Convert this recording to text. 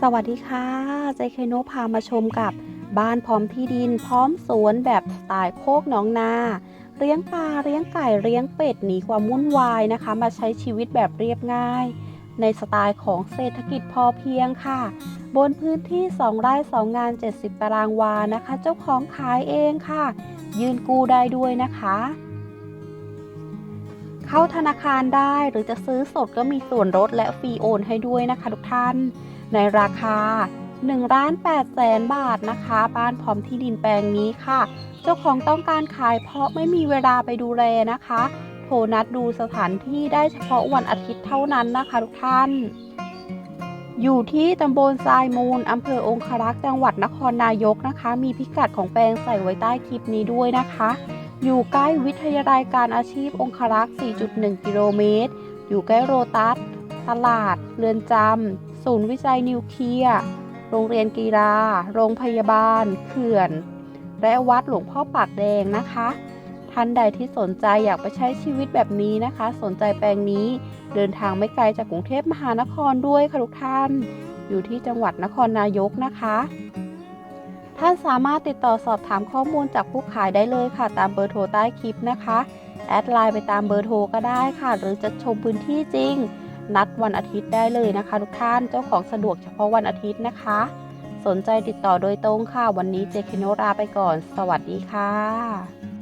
สวัสดีค่ะเจเคโนพามาชมกับบ้านพร้อมที่ดินพร้อมสวนแบบสไตล์โคกหนองนาเลี้ยงปลาเลี้ยงไก่เลี้ยงเป็ดหนีความวุ่นวายนะคะ มาใช้ชีวิตแบบเรียบง่าย ในสไตล์ของเศรษฐกิจพอเพียงค่ะ บนพื้นที่ 2 ไร่ 2 งาน 70 ตารางวานะคะ เจ้าของขายเองค่ะ ยืนกู้ได้ด้วยนะคะ เข้าธนาคารได้หรือจะซื้อสดก็มีส่วนลดและฟรีโอนให้ด้วยนะคะทุกท่าน ในราคา1ล้าน8แสนบาทนะคะ บ้านพร้อมที่ดินแปลงนี้ค่ะ เจ้าของต้องการขายเพราะไม่มีเวลาไปดูแลนะคะ โทรนัดดูสถานที่ได้เฉพาะวันอาทิตย์เท่านั้นนะคะทุกท่าน อยู่ที่ตำบลทรายมูลอำเภอองครักษ์จังหวัดนครนายกนะคะ มีพิกัดของแปลงใส่ไว้ใต้คลิปนี้ด้วยนะคะ อยู่ใกล้วิทยาลัยการอาชีพองครักษ์ 4.1 กิโลเมตร อยู่ใกล้โรตัส ตลาด เรือนจำ ศูนย์วิจัยนิวเคลียร์โรงเรียนกีฬา โรงพยาบาล เขื่อน และวัดหลวงพ่อปากแดงนะคะ ท่านใดที่สนใจอยากไปใช้ชีวิตแบบนี้นะคะ สนใจแปลงนี้เดินทางไม่ไกลจากกรุงเทพมหานครด้วยค่ะทุกท่าน อยู่ที่จังหวัดนครนายกนะคะ ท่านสามารถติดต่อสอบถามข้อมูลจากผู้ขายได้เลยค่ะ ตามเบอร์โทรใต้คลิปนะคะ แอดไลน์ไปตามเบอร์โทรก็ได้ค่ะ หรือจะชมพื้นที่จริง นัดวันอาทิตย์ได้เลยนะคะ ทุกท่านเจ้าของสะดวกเฉพาะวันอาทิตย์นะคะ สนใจติดต่อโดยตรงค่ะ วันนี้เจคิโนราไปก่อน สวัสดีค่ะ